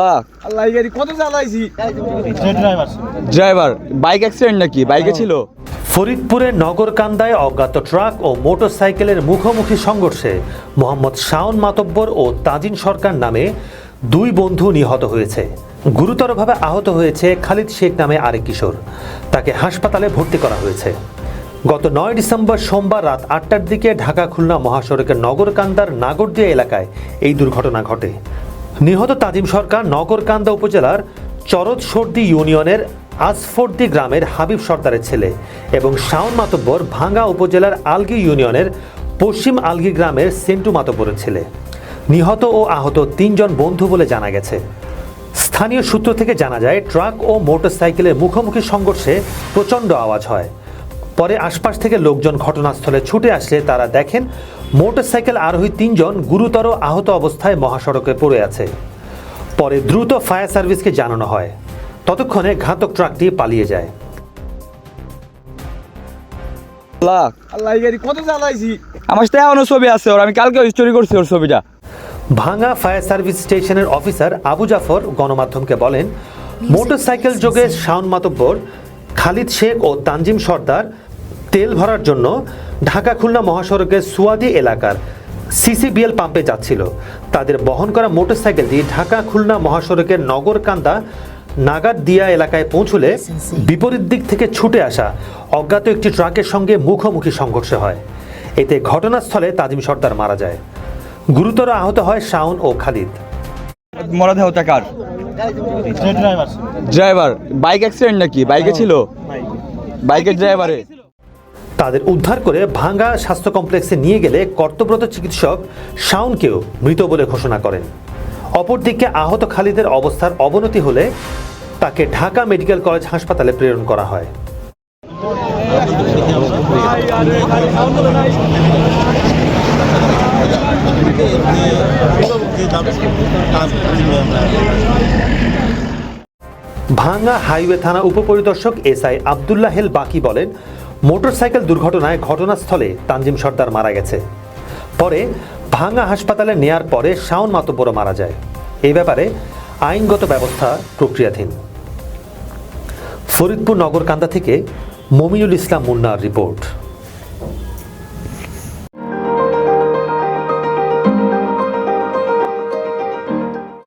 লাখ। আল্লাহ গাড়ি কত চালাইছি? ড্রাইভার বাইক অ্যাক্সিডেন্ট নাকি? বাইকে ছিল? ফরিদপুরের নগরকান্দায় অজ্ঞাত ট্রাক ও মোটরসাইকেলের মুখোমুখি সংঘর্ষে মোহাম্মদ শাওন মাতব্বর ও তাজিন সরকার নামে দুই বন্ধু নিহত হয়েছে। গুরুতরভাবে আহত হয়েছে খালিদ শেখ নামে আরেক কিশোর। তাকে হাসপাতালে ভর্তি করা হয়েছে। গত নয় ডিসেম্বর সোমবার রাত আটটার দিকে ঢাকা খুলনা মহাসড়কের নগরকান্দার নাগরদিয়া এলাকায় এই দুর্ঘটনা ঘটে। নিহত তাজিম সরকার নগরকান্দা উপজেলার চরদ সর্দি ইউনিয়নের আসফর্দি গ্রামের হাবিব সর্দারের ছেলে এবং শাওন মাতব্বর ভাঙ্গা উপজেলার আলগি ইউনিয়নের পশ্চিম আলগি গ্রামের সেন্টু মাতব্বরের ছেলে। নিহত ও আহত তিনজন বন্ধু বলে জানা গেছে। স্থানীয় সূত্র থেকে জানা যায়, ট্রাক ও মোটরসাইকেলের মুখোমুখি সংঘর্ষে প্রচণ্ড আওয়াজ হয়। পরে আশপাশ থেকে লোকজন ঘটনাস্থলে ছুটে আসলে তারা দেখেন মোটরসাইকেল আরোহী তিনজন গুরুতর আহত অবস্থায় মহাসড়কে পড়ে আছে। পরে দ্রুত ফায়ার সার্ভিসকে জানানো হয়। ততক্ষণে ঘাতক ট্রাকটি পালিয়ে যায়। লাখ। আল্লাহ এই গাড়ি কত চালাইছি? আমার সাথে এখনও ছবি আছে ওর আমি কালকে স্টোরি করছি ওর ছবিটা। ভাঙ্গা ফায়ার সার্ভিস স্টেশনের অফিসার আবু জাফর গণমাধ্যমকে বলেন মোটরসাইকেল যোগে শাওন মাতব্বর খালিদ শেখ ও তানজিম সর্দার তেল ভরার জন্য ঢাকা খুলনা মহাসড়কের সুয়াদি এলাকার সিসিবিএল পাম্পে যাচ্ছিল। তাদের বহন করা মোটরসাইকেলটি ঢাকা খুলনা মহাসড়কের নগরকান্দা নাগাদ দিয়া এলাকায় পৌঁছলে বিপরীত দিক থেকে ছুটে আসা অজ্ঞাত একটি ট্রাকের সঙ্গে মুখোমুখি সংঘর্ষ হয়। এতে ঘটনাস্থলে তাজিম সর্দার মারা যায়। গুরুতর আহত হয় শাওন ও খালিদ। দেহ টাকার ড্রাইভার বাইক অ্যাক্সিডেন্ট নাকি? বাইকে ছিল? বাইকের ড্রাইভারে তাদের উদ্ধার করে ভাঙ্গা স্বাস্থ্য কমপ্লেক্সে নিয়ে গেলে কর্তব্যরত চিকিৎসক শাওনকেও মৃত বলে ঘোষণা করেন। অপরদিকে আহত খালিদের অবস্থার অবনতি হলে তাকে ঢাকা মেডিকেল কলেজ হাসপাতালে প্রেরণ করা হয়। ভাঙ্গা হাইওয়ে থানা উপপরিদর্শক এসআই আবদুল্লাহ হেল বাকি বলেন মোটরসাইকেল দুর্ঘটনায় ঘটনাস্থলে তানজিম সর্দার মারা গেছে। পরে ভাঙা হাসপাতালে নেয়ার পরে শাওন মাতব্বরও মারা যায়। এই ব্যাপারে আইনগত ব্যবস্থা প্রক্রিয়াধীন। ফরিদপুর নগরকান্দা থেকে মমিনুল ইসলাম মুন্নার রিপোর্ট।